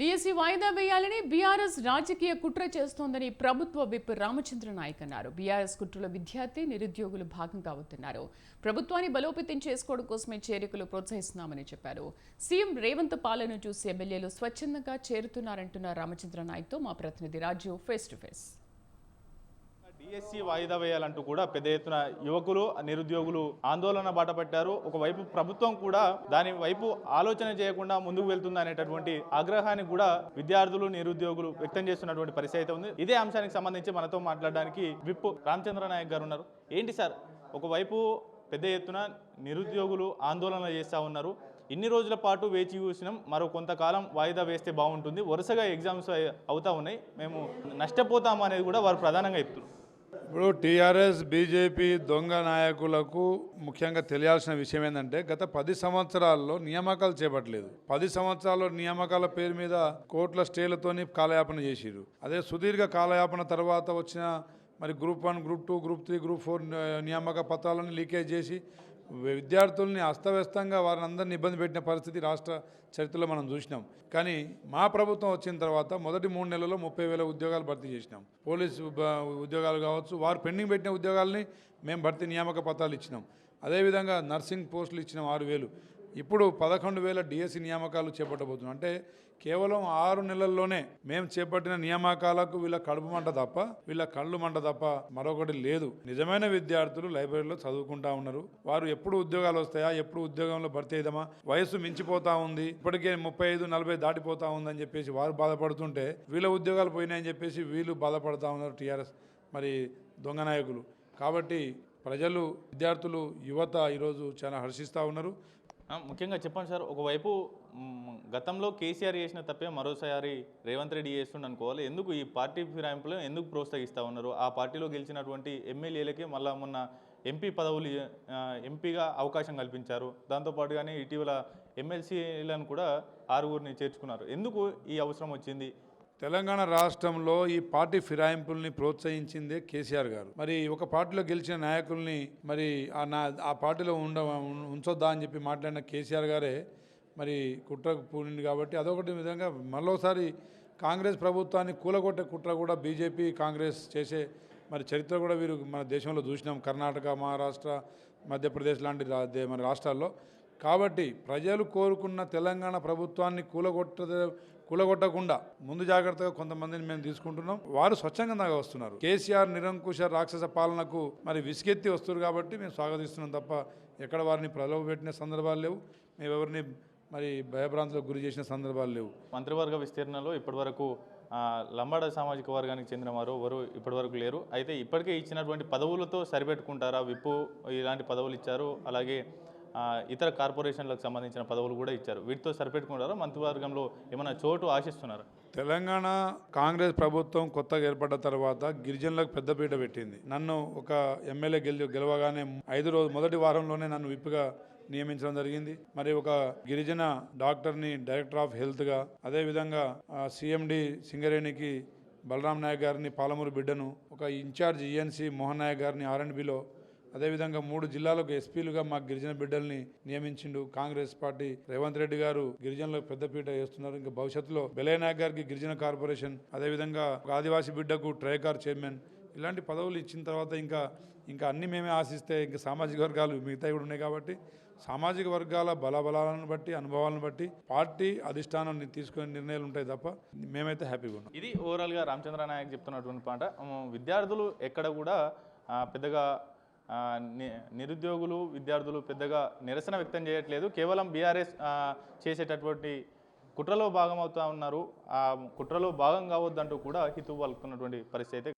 DSC వాయిదా వేయాలని BRS రాజకీయ కుట్ర చేస్తోందని ప్రభుత్వ విప్ రామచంద్ర నాయక్ అన్నారు. బీఆర్ఎస్ కుట్రలో విద్యార్థి నిరుద్యోగులు భాగం కావతున్నారు ప్రభుత్వాన్ని బలోపేతం చేసుకోవడం కోసమే చేరికలు ప్రోత్సహిస్తున్నామని చెప్పారు. సీఎం రేవంత్ పాలన చూసి ఎమ్మెల్యేలు స్వచ్ఛందంగా చేరుతున్నారంటున్న రామచంద్ర నాయక్తో మా ప్రతినిధి Raju face to face DSC వాయిదా వేయాలంటూ కూడా పెద్ద ఎత్తున యువకులు నిరుద్యోగులు ఆందోళన బాట పట్టారు. ఒకవైపు ప్రభుత్వం కూడా దాని వైపు ఆలోచన చేయకుండా ముందుకు వెళ్తుంది అనేటటువంటి ఆగ్రహాన్ని కూడా విద్యార్థులు నిరుద్యోగులు వ్యక్తం చేస్తున్నటువంటి పరిస్థితి అయితే ఉంది. ఇదే అంశానికి సంబంధించి మనతో మాట్లాడడానికి విప్ రామచంద్ర నాయక్ గారు ఉన్నారు. ఏంటి సార్? ఒకవైపు పెద్ద ఎత్తున నిరుద్యోగులు ఆందోళన చేస్తూ ఉన్నారు. ఇన్ని రోజుల పాటు వేచి చూసినాం. మరో కొంతకాలం వాయిదా వేస్తే బాగుంటుంది. వరుసగా ఎగ్జామ్స్ అవుతా ఉన్నాయి. మేము నష్టపోతాము అనేది కూడా వారు ప్రధానంగా చెప్తున్నారు. ఇప్పుడు టీఆర్ఎస్ బీజేపీ దొంగ నాయకులకు ముఖ్యంగా తెలియాల్సిన విషయం ఏంటంటే గత పది సంవత్సరాల్లో నియామకాలు చేపట్టలేదు. పది సంవత్సరాల్లో నియామకాల పేరు మీద కోట్ల స్టేలతోని కాలయాపన చేసిరు అదే సుదీర్ఘ కాలయాపన తర్వాత వచ్చిన మరి group one group two group three group four నియామక పత్రాలను లీకేజ్ చేసి విద్యార్థుల్ని అస్తవ్యస్తంగా వారిని అందరినీ ఇబ్బంది పెట్టిన పరిస్థితి రాష్ట్ర చరిత్రలో మనం చూసినాం. కానీ మా ప్రభుత్వం వచ్చిన తర్వాత మొదటి మూడు నెలల్లో ముప్పై వేల ఉద్యోగాలు భర్తీ చేసినాం. పోలీసు ఉద్యోగాలు కావచ్చు వారు పెండింగ్ పెట్టిన ఉద్యోగాల్ని మేము భర్తీ నియామక పత్రాలు ఇచ్చినాం. అదేవిధంగా నర్సింగ్ పోస్టులు ఇచ్చినాం ఆరు వేలు. ఇప్పుడు పదకొండు వేల డిఎస్సి నియామకాలు చేపట్టబోతున్నాం. అంటే కేవలం ఆరు నెలల్లోనే మేము చేపట్టిన నియామకాలకు వీళ్ళ కడుపు మంట తప్ప వీళ్ళ కళ్ళు మంట తప్ప మరొకటి లేదు. నిజమైన విద్యార్థులు లైబ్రరీలో చదువుకుంటా ఉన్నారు. వారు ఎప్పుడు ఉద్యోగాలు వస్తాయా ఎప్పుడు ఉద్యోగంలో భర్తీ అయిదామా వయసు మించిపోతా ఉంది ఇప్పటికే ముప్పై ఐదు నలభై దాటిపోతా ఉందని చెప్పేసి వారు బాధపడుతుంటే వీళ్ళ ఉద్యోగాలు పోయినాయని చెప్పేసి వీళ్ళు బాధపడతా ఉన్నారు టీఆర్ఎస్ మరి దొంగ నాయకులు. కాబట్టి ప్రజలు విద్యార్థులు యువత ఈరోజు చాలా హర్షిస్తూ ఉన్నారు. ముఖ్యంగా చెప్పండి సార్ ఒకవైపు గతంలో కేసీఆర్ చేసిన తప్పే మరోసారి రేవంత్ రెడ్డి చేస్తుండ అనుకోవాలి. ఎందుకు ఈ పార్టీ ఫిరాయింపులు ఎందుకు ప్రోత్సహిస్తూ ఉన్నారు? ఆ పార్టీలో గెలిచినటువంటి ఎమ్మెల్యేలకి మళ్ళా మొన్న ఎంపీ పదవులు ఎంపీగా అవకాశం కల్పించారు. దాంతోపాటుగానే ఇటీవల ఎమ్మెల్సీలను కూడా ఆరుగురిని చేర్చుకున్నారు. ఎందుకు ఈ అవసరం వచ్చింది? తెలంగాణ రాష్ట్రంలో ఈ పార్టీ ఫిరాయింపుల్ని ప్రోత్సహించిందే కేసీఆర్ గారు. మరి ఒక పార్టీలో గెలిచిన నాయకుల్ని మరి ఆ నా ఆ పార్టీలో ఉండ ఉంచొద్దా అని చెప్పి మాట్లాడిన కేసీఆర్ గారే మరి కుట్రకు పూనింది కాబట్టి అదొకటి విధంగా మరోసారి కాంగ్రెస్ ప్రభుత్వాన్ని కూలగొట్టే కుట్ర కూడా బీజేపీ కాంగ్రెస్ చేసే మరి చరిత్ర కూడా వీరు మన దేశంలో చూసినాం. కర్ణాటక మహారాష్ట్ర మధ్యప్రదేశ్ లాంటి రా మన రాష్ట్రాల్లో. కాబట్టి ప్రజలు కోరుకున్న తెలంగాణ ప్రభుత్వాన్ని కూలగొట్ట కూలగొట్టకుండా ముందు జాగ్రత్తగా కొంతమందిని మేము తీసుకుంటున్నాం. వారు స్వచ్ఛంగా వస్తున్నారు. కేసీఆర్ నిరంకుశ రాక్షస పాలనకు మరి విసిగెత్తి వస్తున్నారు కాబట్టి మేము స్వాగతిస్తున్నాం తప్ప ఎక్కడ వారిని ప్రలోభ పెట్టిన సందర్భాలు లేవు. మేము ఎవరిని మరి భయభ్రాంతులకు గురి చేసిన సందర్భాలు లేవు. మంత్రివర్గ విస్తీర్ణలో ఇప్పటివరకు లంబాడ సామాజిక వర్గానికి చెందిన వారు ఎవరు ఇప్పటివరకు లేరు. అయితే ఇప్పటికే ఇచ్చినటువంటి పదవులతో సరిపెట్టుకుంటారా? విప్పు ఇలాంటి పదవులు ఇచ్చారు. అలాగే ఇతర కార్పొరేషన్లకు సంబంధించిన పదవులు కూడా ఇచ్చారు. వీటితో సరిపెట్టుకుంటారా? మంత్రివర్గంలో ఏమైనా చోటు ఆశిస్తున్నారా? తెలంగాణ కాంగ్రెస్ ప్రభుత్వం కొత్తగా ఏర్పడ్డ తర్వాత గిరిజనులకు పెద్దపీట పెట్టింది. నన్ను ఒక ఎమ్మెల్యే గెలి గెలవగానే ఐదు రోజు మొదటి వారంలోనే నన్ను విప్పుగా నియమించడం జరిగింది. మరి ఒక గిరిజన డాక్టర్ని డైరెక్టర్ ఆఫ్ హెల్త్గా అదేవిధంగా సిఎండి సింగరేణికి బలరాం నాయక్ గారిని పాలమూరు బిడ్డను ఒక ఇన్ఛార్జ్ ఈఎన్సీ మోహన్ నాయక్ గారిని ఆర్ఎండ్బిలో అదేవిధంగా మూడు జిల్లాలకు ఎస్పీలుగా మా గిరిజన బిడ్డల్ని నియమించిండు కాంగ్రెస్ పార్టీ. రేవంత్ రెడ్డి గారు గిరిజనులకు పెద్దపీట వేస్తున్నారు. ఇంకా భవిష్యత్తులో బెలయనాయక్ గారికి గిరిజన కార్పొరేషన్ అదేవిధంగా ఒక ఆదివాసీ బిడ్డకు ట్రైకార్ చైర్మన్ ఇలాంటి పదవులు ఇచ్చిన తర్వాత ఇంకా ఇంకా అన్ని మేమే ఆశిస్తే ఇంకా సామాజిక వర్గాలు మిగతా కూడా ఉన్నాయి కాబట్టి సామాజిక వర్గాల బలబలాలను బట్టి అనుభవాలను బట్టి పార్టీ అధిష్టానం తీసుకునే నిర్ణయాలు ఉంటాయి తప్ప మేమైతే హ్యాపీగా ఉన్నాం. ఇది ఓవరాల్గా రామచంద్ర నాయక్ చెప్తున్నటువంటి మాట విద్యార్థులు ఎక్కడ కూడా పెద్దగా నిరుద్యోగులు విద్యార్థులు పెద్దగా నిరసన వ్యక్తం చేయట్లేదు. కేవలం బీఆర్ఎస్ చేసేటటువంటి కుట్రలో భాగం ఉన్నారు. ఆ కుట్రలో భాగం కావద్దంటూ కూడా హితవు పలుకున్నటువంటి పరిస్థితి అయితే